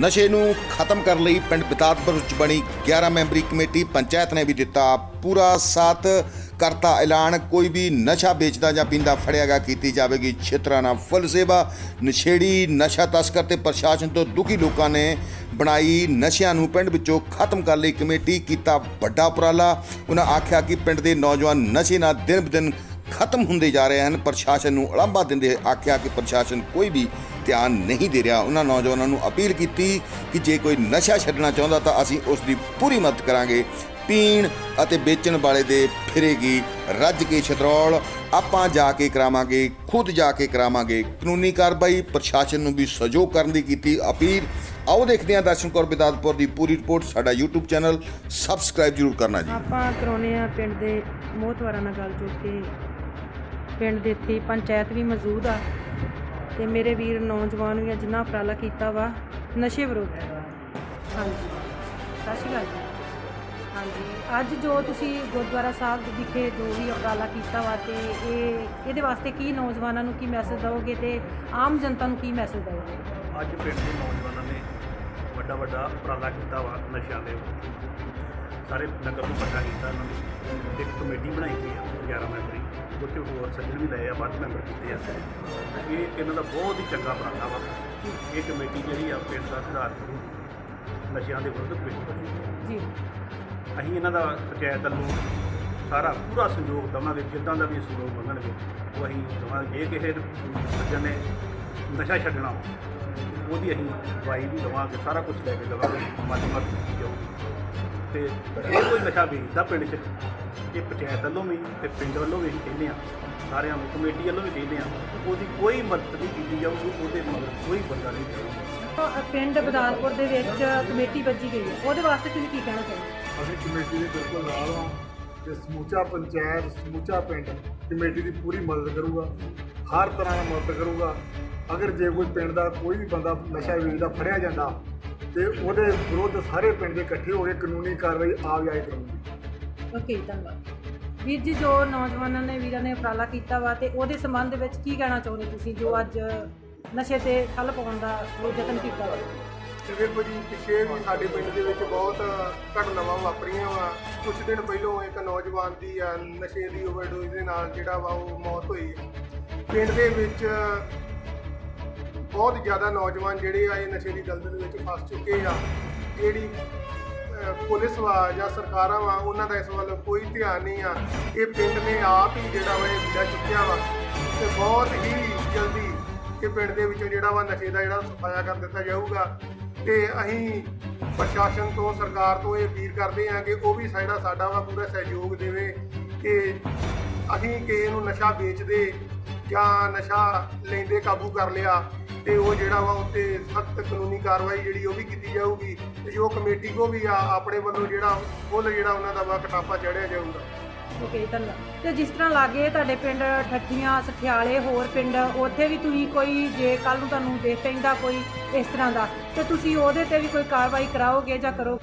ਨਸ਼ੇ ਨੂੰ ਖਤਮ ਕਰਨ ਲਈ ਪਿੰਡ ਬਿਤਾਦਪੁਰ ਵਿੱਚ ਬਣੀ 11 ਮੈਂਬਰੀ ਕਮੇਟੀ ਪੰਚਾਇਤ ਨੇ ਵੀ ਦਿੱਤਾ ਪੂਰਾ ਸਾਥ। ਕਰਤਾ ਐਲਾਨ, ਕੋਈ ਵੀ ਨਸ਼ਾ ਵੇਚਦਾ ਜਾਂ ਪੀਂਦਾ ਫੜਿਆਗਾ, ਕੀਤੀ ਜਾਵੇਗੀ ਛਿਤਰਾਣਾ ਫੁੱਲ ਸੇਵਾ। ਨਸ਼ੇੜੀ ਨਸ਼ਾ ਤਸਕਰ ਤੇ ਪ੍ਰਸ਼ਾਸਨ ਤੋਂ ਦੁਖੀ ਲੋਕਾਂ ਨੇ ਬਣਾਈ ਨਸ਼ਿਆਂ ਨੂੰ ਪਿੰਡ ਵਿੱਚੋਂ ਖਤਮ ਕਰਨ ਲਈ ਕਮੇਟੀ ਕੀਤਾ ਵੱਡਾ ਉਪਰਾਲਾ। ਉਹਨਾਂ ਆਖਿਆ ਕਿ ਪਿੰਡ ਦੇ ਨੌਜਵਾਨ ਨਸ਼ੇ ਨਾਲ ਦਿਨ ਬ ਦਿਨ ਖਤਮ ਹੁੰਦੇ ਜਾ ਰਹੇ ਹਨ। ਪ੍ਰਸ਼ਾਸਨ ਨੂੰ ਉਲਾਂਭਾ ਦਿੰਦੇ ਆਖਿਆ ਕਿ ਪ੍ਰਸ਼ਾਸਨ ਕੋਈ ਵੀ ਧਿਆਨ ਨਹੀਂ ਦੇ ਰਿਹਾ। ਉਹਨਾਂ ਨੌਜਵਾਨਾਂ ਨੂੰ ਅਪੀਲ ਕੀਤੀ ਕਿ ਜੇ ਕੋਈ ਨਸ਼ਾ ਛੱਡਣਾ ਚਾਹੁੰਦਾ ਤਾਂ ਅਸੀਂ ਉਸ ਦੀ ਪੂਰੀ ਮਦਦ ਕਰਾਂਗੇ। ਪੀਣ ਅਤੇ ਵੇਚਣ ਵਾਲੇ ਦੇ ਫਿਰੇਗੀ ਰੱਜ ਕੇ ਛਤਰੌਲ। ਆਪਾਂ ਜਾ ਕੇ ਕਰਾਵਾਂਗੇ, ਖੁਦ ਜਾ ਕੇ ਕਰਾਵਾਂਗੇ। ਕਾਨੂੰਨੀ ਕਾਰਵਾਈ, ਪ੍ਰਸ਼ਾਸਨ ਨੂੰ ਵੀ ਸਹਿਯੋਗ ਕਰਨ ਦੀ ਕੀਤੀ ਅਪੀਲ। ਆਓ ਦੇਖਦੇ ਹਾਂ ਦਰਸ਼ਨ ਕੌਰ ਬਿਦਾਦਪੁਰ ਦੀ ਪੂਰੀ ਰਿਪੋਰਟ। ਸਾਡਾ YouTube ਚੈਨਲ ਸਬਸਕ੍ਰਾਈਬ ਜ਼ਰੂਰ ਕਰਨਾ ਜੀ। ਆਪਾਂ ਕਰਾਉਨੇ ਆ ਪਿੰਡ ਦੇ ਮੋਹਤਵਾਰਾਂ ਨਾਲ ਗੱਲ ਜੋ ਕਿ। ਪਿੰਡ ਦੇ ਇੱਥੇ ਪੰਚਾਇਤ ਵੀ ਮੌਜੂਦ ਆ। ਤੇ ਮੇਰੇ ਵੀਰ ਨੌਜਵਾਨ ਵੀ ਆ ਜਿਨ੍ਹਾਂ ਉਪਰਾਲਾ ਕੀਤਾ ਵਾ, ਨਸ਼ੇ ਵਿਰੁੱਧ। ਹਾਂਜੀ। ਸਤਿ ਸ਼੍ਰੀ ਅਕਾਲ ਜੀ। ਹਾਂਜੀ। ਅੱਜ ਜੋ ਤੁਸੀਂ ਗੁਰਦੁਆਰਾ ਸਾਹਿਬ ਵਿਖੇ ਜੋ ਵੀ ਉਪਰਾਲਾ ਕੀਤਾ ਵਾ ਤੇ ਇਹ, ਇਹਦੇ ਵਾਸਤੇ ਕੀ ਨੌਜਵਾਨਾਂ ਨੂੰ ਕੀ ਮੈਸੇਜ ਦਿਓਗੇ ਤੇ ਆਮ ਜਨਤਾ ਨੂੰ ਕੀ ਮੈਸੇਜ ਦਿਓਗੇ ਅੱਜ ਪਿੰਡ ਦੇ ਨੌਜਵਾਨਾਂ ਨੇ ਵੱਡਾ ਵੱਡਾ ਉਪਰਾਲਾ ਕੀਤਾ ਵਾ ਨਸ਼ਿਆਂ ਦੇ ਸਾਰੇ ਨਗਰ ਨੂੰ ਇਕੱਠਾ ਕੀਤਾ ਇਹਨਾਂ ਨੇ। ਇੱਕ ਕਮੇਟੀ ਬਣਾਈ ਹੋਈ ਆ 11 ਮੈਂਬਰੀ। ਉੱਥੇ ਹੋਰ ਸੱਜਣ ਵੀ ਲਏ ਆ ਵੱਧ ਮੈਂਬਰ ਕੀਤੇ ਆ। ਇਹ ਇਹਨਾਂ ਦਾ ਬਹੁਤ ਹੀ ਚੰਗਾ ਉਪਰਾਲਾ ਵਾ। ਇਹ ਕਮੇਟੀ ਜਿਹੜੀ ਆ ਪਿੰਡ ਦਾ ਸੁਧਾਰ ਕਰੂ। ਨਸ਼ਿਆਂ ਦੇ ਵਿਰੁੱਧ ਕਮੇਟੀ ਬਣੀ। ਜੀ। ਅਸੀਂ ਇਹਨਾਂ ਦਾ ਪੰਚਾਇਤ ਵੱਲੋਂ ਸਾਰਾ ਪੂਰਾ ਸਹਿਯੋਗ ਦੇਵਾਂਗੇ ਜਿੱਦਾਂ ਦਾ ਵੀ ਸਹਿਯੋਗ ਮੰਗਣਗੇ ਉਹ ਅਸੀਂ ਦੇਵਾਂਗੇ। ਜੇ ਕਿਸੇ ਸੱਜਣ ਨੇ ਨਸ਼ਾ ਛੱਡਣਾ ਉਹਦੀ ਅਸੀਂ ਦਵਾਈ ਵੀ ਦੇਵਾਂਗੇ ਸਾਰਾ ਕੁਝ ਲੈ ਕੇ ਦੇਵਾਂਗੇ ਮਦਦ ਮਦਦ ਕੀਤੀ ਜਾਊਗੀ ਤੇ ਜੇ ਕੋਈ ਨਸ਼ਾ ਵੇਚਦਾ ਪਿੰਡ 'ਚ ਇਹ ਪੰਚਾਇਤ ਵੱਲੋਂ ਵੀ ਤੇ ਪਿੰਡ ਵੱਲੋਂ ਵੀ ਅਸੀਂ ਕਹਿੰਦੇ ਆ ਸਾਰਿਆਂ ਨੂੰ ਕਮੇਟੀ ਵੱਲੋਂ ਵੀ ਕਹਿੰਦੇ ਆ ਉਹਦੀ ਕੋਈ ਮਦਦ ਨਹੀਂ ਕੀਤੀ ਜਾਊਗੀ ਉਹਦੇ ਮਗਰ ਕੋਈ ਬੰਦਾ ਨਹੀਂ ਜਾਊਗਾ ਪਿੰਡ ਬਦਾਲਪੁਰ ਦੇ ਵਿੱਚ ਕਮੇਟੀ ਵੱਜੀ ਗਈ ਹੈ ਉਹਦੇ ਵਾਸਤੇ ਤੁਸੀਂ ਕੀ ਕਹਿਣਾ ਚਾਹੋਗੇ? ਅਸੀਂ ਕਮੇਟੀ ਦੇ ਬਿਲਕੁਲ ਨਾਲ ਹਾਂ ਤੇ ਸਮੂਚਾ ਪੰਚਾਇਤ ਸਮੂਚਾ ਪਿੰਡ ਕਮੇਟੀ ਦੀ ਪੂਰੀ ਮਦਦ ਕਰੂਗਾ ਹਰ ਤਰ੍ਹਾਂ ਨਾਲ ਮਦਦ ਕਰੂਗਾ ਅਗਰ ਜੇ ਕੋਈ ਪਿੰਡ ਦਾ ਕੋਈ ਵੀ ਬੰਦਾ ਨਸ਼ਾ ਵੇਚਦਾ ਫੜਿਆ ਜਾਂਦਾ ਤੇ ਉਹਦੇ ਵਿਰੁੱਧ ਸਾਰੇ ਪਿੰਡ ਦੇ ਇਕੱਠੇ ਹੋ ਕੇ ਕਾਨੂੰਨੀ ਕਾਰਵਾਈ ਆਪ ਜਾਏ ਕਰੂਗੀ। ਓਕੇ ਧੰਨਵਾਦ। ਵੀਰ ਜੀ ਜੋ ਨੌਜਵਾਨਾਂ ਨੇ ਵੀਰਾਂ ਨੇ ਉਪਰਾਲਾ ਕੀਤਾ ਵਾ ਤੇ ਉਹਦੇ ਸੰਬੰਧ ਵਿੱਚ ਕੀ ਕਹਿਣਾ ਚਾਹੁੰਦੇ ਤੁਸੀਂ ਜੋ ਅੱਜ ਨਸ਼ੇ ਤੇ ਠੱਲ ਪਾਉਣ ਦਾ ਉਹ ਯਤਨ ਕੀਤਾ ਵਾ? ਤੇ ਵੇਖੋ ਜੀ ਪਿੱਛੇ ਵੀ ਸਾਡੇ ਪਿੰਡ ਦੇ ਵਿੱਚ ਬਹੁਤ ਘਟਨਾਵਾਂ ਵਾਪਰੀਆਂ ਵਾ। ਕੁਝ ਦਿਨ ਪਹਿਲਾਂ ਇੱਕ ਨੌਜਵਾਨ ਦੀ ਆ ਨਸ਼ੇ ਦੀ ਓਵਰਡੋਜ਼ ਦੇ ਨਾਲ ਜਿਹੜਾ ਵਾ ਉਹ ਮੌਤ ਹੋਈ। ਹੈ ਪਿੰਡ ਦੇ ਵਿੱਚ ਬਹੁਤ ਜ਼ਿਆਦਾ ਨੌਜਵਾਨ ਜਿਹੜੇ ਆ, ਇਹ ਨਸ਼ੇ ਦੀ ਦਲਦਲ ਵਿੱਚ ਫਸ ਚੁੱਕੇ ਆ। ਜਿਹੜੀ ਪੁਲਿਸ ਵਾ ਜਾਂ ਸਰਕਾਰਾਂ ਵਾ, ਉਹਨਾਂ ਦਾ ਇਸ ਵੱਲ ਕੋਈ ਧਿਆਨ ਨਹੀਂ ਆ। ਇਹ ਪਿੰਡ ਨੇ ਆਪ ਹੀ ਜਿਹੜਾ ਵਾ, ਇਹ ਵੀੜਾ ਚੁੱਕਿਆ ਵਾ। ਤੇ ਬਹੁਤ ਹੀ ਜਲਦੀ ਇਹ ਪਿੰਡ ਦੇ ਵਿੱਚੋਂ ਜਿਹੜਾ ਵਾ, ਨਸ਼ੇ ਦਾ ਜਿਹੜਾ ਸਫਾਇਆ ਕਰ ਦਿੱਤਾ ਜਾਊਗਾ। ਤੇ ਅਸੀਂ ਪ੍ਰਸ਼ਾਸਨ ਤੋਂ, ਸਰਕਾਰ ਤੋਂ ਇਹ ਅਪੀਲ ਕਰਦੇ ਹਾਂ ਕਿ ਉਹ ਵੀ ਸਾਡਾ ਸਾਡਾ ਵਾ ਪੂਰਾ ਸਹਿਯੋਗ ਦੇਵੇ। ਕਿ ਅਸੀਂ ਕਿਸੇ ਨੂੰ ਨਸ਼ਾ ਵੇਚਦੇ ਜਾਂ ਨਸ਼ਾ ਲੈਂਦੇ ਕਾਬੂ ਕਰ ਲਿਆ ਤੇ ਉਹ ਜਿਹੜਾ ਵਾ ਉੱਤੇ ਸਖਤ ਕਾਨੂੰਨੀ ਕਾਰਵਾਈ ਜਿਹੜੀ ਉਹ ਵੀ ਕੀਤੀ ਜਾਊਗੀ ਤੇ ਜੋ ਕਮੇਟੀ ਕੋ ਵੀ ਆ, ਆਪਣੇ ਵੱਲੋਂ ਜਿਹੜਾ ਫੁੱਲ ਜਿਹੜਾ ਉਹਨਾਂ ਦਾ ਵਾ ਕਟਾਪਾ ਚੜਿਆ ਜਾਊਗਾ। ਓਕੇ ਧੰਨਵਾਦ। ਤੇ ਜਿਸ ਤਰ੍ਹਾਂ ਲਾਗੇ ਤੁਹਾਡੇ ਪਿੰਡ ਠੱਠੀਆਂ, ਸਠਿਆਲੇ, ਹੋਰ ਪਿੰਡ, ਉੱਥੇ ਵੀ ਤੁਸੀਂ ਕੋਈ ਜੇ ਕੱਲ ਨੂੰ ਤੁਹਾਨੂੰ ਦੇਖ ਪੈਂਦਾ ਕੋਈ ਇਸ ਤਰ੍ਹਾਂ ਦਾ, ਤੇ ਤੁਸੀਂ ਉਹਦੇ ਤੇ ਵੀ ਕੋਈ ਕਾਰਵਾਈ ਕਰਾਓਗੇ ਜਾਂ ਕਰੋ